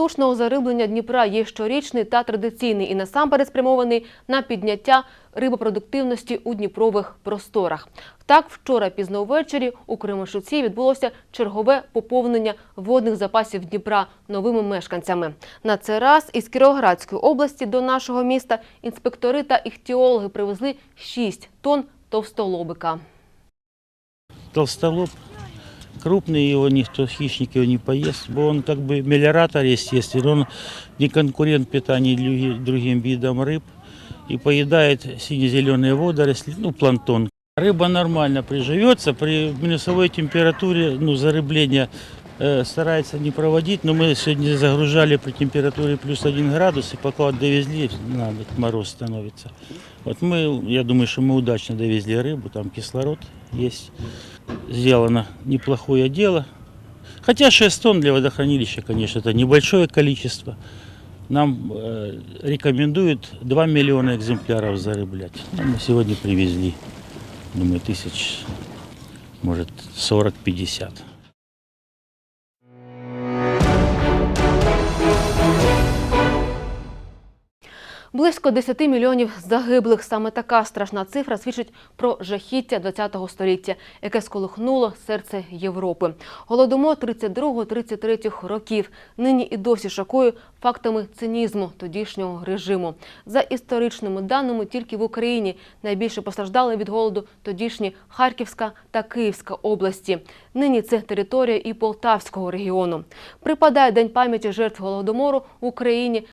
штучного зариблення Дніпра є щорічний та традиційний і насамперед спрямований на підняття рибопродуктивності у дніпрових просторах. Так, вчора пізно ввечері у Кременчуці відбулося чергове поповнення водних запасів Дніпра новими мешканцями. На цей раз із Кіровоградської області до нашого міста інспектори та іхтіологи привезли 6 тонн товстолобика. толстолоб крупный, его никто, хищник его не поест, бо он как бы мелиоратор, естественно, он не конкурент питания други- другим видам рыб и поедает сине-зеленые водоросли, ну, планктон. Рыба нормально приживется, при минусовой температуре, ну, зарыбление э, старается не проводить, но мы сегодня загружали при температуре плюс 1 градус, и пока довезли, надо, мороз становится. Вот мы, я думаю, что мы удачно довезли рыбу, там кислород есть сделано неплохое дело. Хотя 6 тонн для водохранилища, конечно, это небольшое количество. Нам э, рекомендуют 2 миллиона экземпляров зарыблять. Ну, мы сегодня привезли, думаю, тысяч, может, 40-50. Близько 10 мільйонів загиблих. Саме така страшна цифра свідчить про жахіття ХХ століття, яке сколихнуло серце Європи. Голодомор 32-33 років нині і досі шокує фактами цинізму тодішнього режиму. За історичними даними, тільки в Україні найбільше постраждали від голоду тодішні Харківська та Київська області. Нині це територія і Полтавського регіону. Припадає День пам'яті жертв голодомору в Україні